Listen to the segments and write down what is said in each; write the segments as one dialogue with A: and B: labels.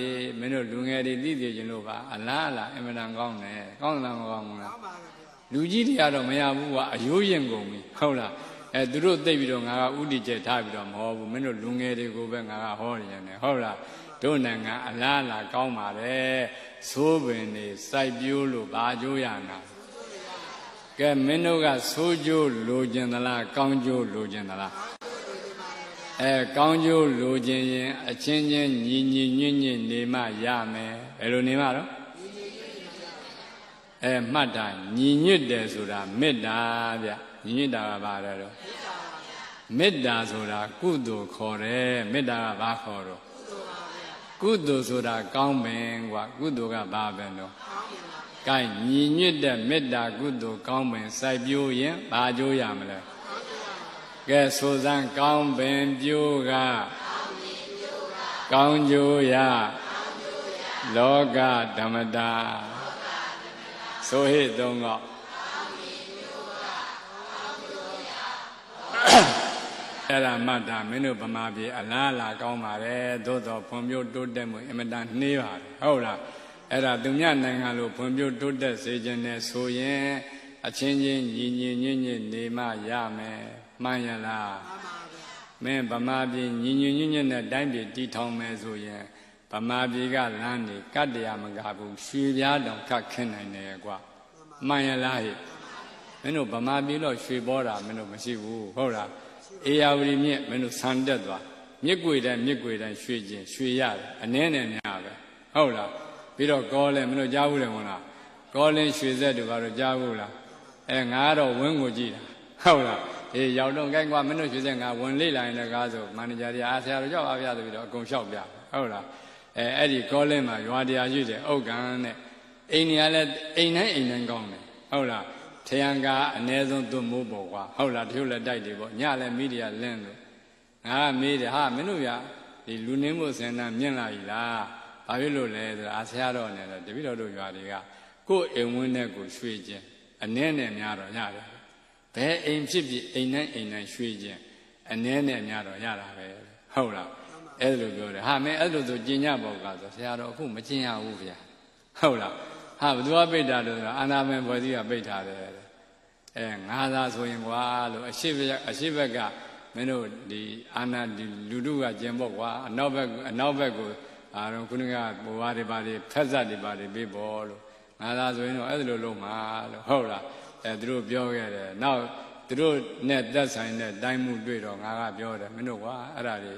A: ဒီမင်းတို့လူငယ်တွေသိသိချင်းလို့ပါအလားအလားအင်မတန်ကောင်းတယ်ကောင်းလားမကောင်းဘူးလား
B: ကောင်းပါပဲဗျာ
A: လူကြီးတွေကတော့မရဘူးကအယိုးရင်ကုန်ပြီဟုတ်လားအဲသူတို့သိပြီးတော့ငါကဥတီကျက်ထားပြီးတော့မဟောဘူးမင်းတို့လူငယ်တွေကိုပဲငါကဟောနေရတယ်ဟုတ်လားတို့နိုင်ငံအလားအလားကောင်းပါတယ်သိုးပင်နေစိုက်ပြိုးလို့ဘာကြိုးရနာကဲမင်းတို့ကသိုးကြိုးလိုချင်သလားကောင်းကြိုးလိုချင်သလား အဲကောင်းကျိုးလိုချင်ရင်အချင်းချင်းညီညီညွတ်ညွတ်နေမှရမယ်ဘယ်လိုနေမှတော့အဲမှတ်တာညီညွတ်တယ်ဆိုတာမေတ္တာဗျညီညွတ်တာကဘာလဲတော့မေတ္တာဆိုတာကုသိုလ်ခေါ်တယ်မေတ္တာကဘာခေါ်တော့ကုသိုလ်ဆိုတာကောင်းမယ်ကွာကုသိုလ်ကဘာပဲတော့ကဲညီညွတ်တဲ့မေတ္တာကုသိုလ်ကောင်းမယ်စိုက်ပျိုးရင်ဘာအကျိုးရမလဲ ကဲဆိုစမ်းကောင်းပင်ပြိုးကကောင်းကျိုးရလောကဓမ္မတာဆိုဟိသုံးတော့အဲ့ဒါမှတ်တာမင်းတို့ဗမာပြည်အလားအလာကောင်းပါတယ်သို့တော်ဖွံ့ဖြိုးတိုးတက်မှုအင်မတန်နှေးပါတယ်ဟုတ်လားအဲ့ဒါသူမြနိုင်ငံလိုဖွံ့ဖြိုးတိုးတက်စေခြင်းနဲ့ဆိုရင် အချင်းချင်းညီညီညွတ်ညွတ်နေမှရမယ်မှန်ရလား
B: မှန်ပါဗျာ
A: မင်းဗမာပြည်ညီညွတ်ညွတ်ညွတ်နဲ့တိုင်းပြည်တည်ထောင်မယ်ဆိုရင်ဗမာပြည်ကလမ်းနေကတ္တရာမကဘူးရွှေပြားတောင်ကတ်ခင်းနိုင်တယ်ကွာမှန်ရလားဟဲ့မင်းတို့ဗမာပြည်တော့ရွှေပေါ်တာမင်းတို့မရှိဘူးဟုတ်လားအေယာဝတီမြင့်မင်းတို့ဆန်တက်သွားမြစ်ကွေတိုင်းမြစ်ကွေတိုင်းရွှေကျင်ရွှေရတယ်အနည်းနဲ့များပဲဟုတ်လားပြီးတော့ကောလဲမင်းတို့ကြားဘူးတယ်မဟုတ်လားကောလင်းရွှေဆက်တို့ဘာလို့ကြားဘူးလား အဲငါကတော့ဝင်းကိုကြည့်တာဟုတ်လားအေးရောက်တော့ကိုင်းကွာမင်းတို့ရွှေဆက်ငါဝင်လေ့လာရင်လည်းကားဆိုမန်နေဂျာတွေအားဆရာတို့ကြောက်အားပြဆိုပြီးတော့အကုန်လျှောက်ပြဟုတ်လားအဲအဲ့ဒီကောလင်းမှာရွာတရားရှိတယ်ဥက္ကံနဲ့အိမ်နေရလဲအိမ်တိုင်းအိမ်တိုင်းကောင်းတယ်ဟုတ်လားထယံကအ ਨੇ ဆုံးသွမိုးပေါ်ကွာဟုတ်လားတချို့လက်တိုက်တွေပေါ့ညလည်းမိဒီယာလင်းလို့ငါကမေးတယ်ဟာမင်းတို့ဗျာဒီလူနှင်းမှုစင်နာမြင့်လာပြီလားဘာဖြစ်လို့လဲဆိုတော့အာဆရာတော်နဲ့တပည့်တော်တို့ရွာတွေကကိုယ်အိမ်ဝင်းနဲ့ကိုရွှေ့ခြင်း အ ਨੇ နဲ့များတော့ရတယ်ဘယ်အိမ်ဖြစ်ဖြစ်အိမ်တိုင်းအိမ်တိုင်းရွှေ့ခြင်းအ ਨੇ နဲ့များတော့ရတာပဲဟုတ်လားအဲ့လိုပြောတယ်ဟာမင်းအဲ့လိုဆိုကျင်ညပေါ့ကဆိုဆရာတော်အခုမကျင်ရဘူးဗျာဟုတ်လားဟာဘသူကပိတ်တာလို့ဆိုတော့အာနာမင်ဘွယ်ကြီးကပိတ်ထားတယ်တဲ့အဲငါသာဆိုရင်ကွာလို့အရှိဘက်အရှိဘက်ကမင်းတို့ဒီအာနာဒီလူတို့ကကျင်ပေါ့ကွာအနောက်ဘက်အနောက်ဘက်ကိုအာတော့ခုနကဘဝတွေပါတွေဖက်ဆက်တွေပါတွေပြေးပေါ်လို့ ငါသာဆိုရင်တော့အဲ့လိုလုံးမှာလို့ဟုတ်လားအဲသူတို့ပြောခဲ့တယ်နောက်သူတို့နဲ့သက်ဆိုင်တဲ့တိုင်းမှုတွေ့တော့ငါကပြောတယ်မင်းတို့ကွာအဲ့ဒါတွေ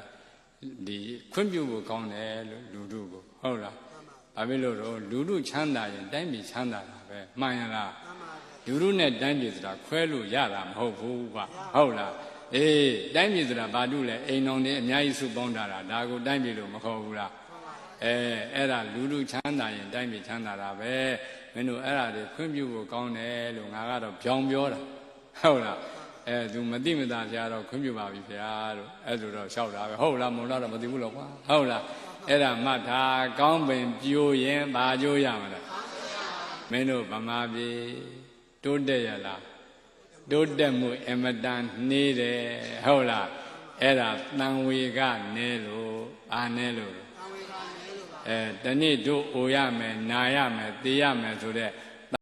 A: ဒီခွင့်ပြုဖို့ကောင်းတယ်လို့လူတို့ကိုဟုတ်လားဘာဖြစ်လို့တော့လူတို့ချမ်းသာရင်တိုင်းပြည်ချမ်းသာတာပဲမှန်ရလား
B: မှန်ပါဗျာ
A: လူလူနဲ့တိုင်းပြည်ဆိုတာခွဲလို့ရတာမဟုတ်ဘူးကွာဟုတ်လားအေးတိုင်းပြည်ဆိုတာဘာလို့လဲအိမ်တော်တွေအများကြီးစုပေါင်းထားတာဒါကိုတိုင်းပြည်လို့မခေါ်ဘူးလား အဲအဲ့ဒါလူလူချမ်းသာရင်တိုင်းပြည်ချမ်းသာတာပဲမင်းတို့အဲ့ဒါတွေခွင့်ပြုဖို့ကောင်းတယ်လို့ငါကတော့ပြောင်းပြောတာဟုတ်လားအဲသူမသိမသာဖျားတော့ခွင့်ပြုပါပြီဖျားလို့အဲ့လိုတော့လျှောက်တာပဲဟုတ်လားမဟုတ်လားတော့မသိဘူးလို့ကွာဟုတ်လားအဲ့ဒါမှတ်ထားကောင်းပင်ပြိုးရင်ဘာကြိုးရမလဲမင်းတို့ဗမာပြည်တိုးတက်ရလားတိုးတက်မှုအမတန်နှေးတယ်ဟုတ်လားအဲ့ဒါတန်ဝေကနဲလို့အာနဲလို့
B: တာဝေကနေလို့ပါ
A: အဲတနေ့တို့အိုရမယ်နာရမယ်သေရမယ်ဆိုတဲ့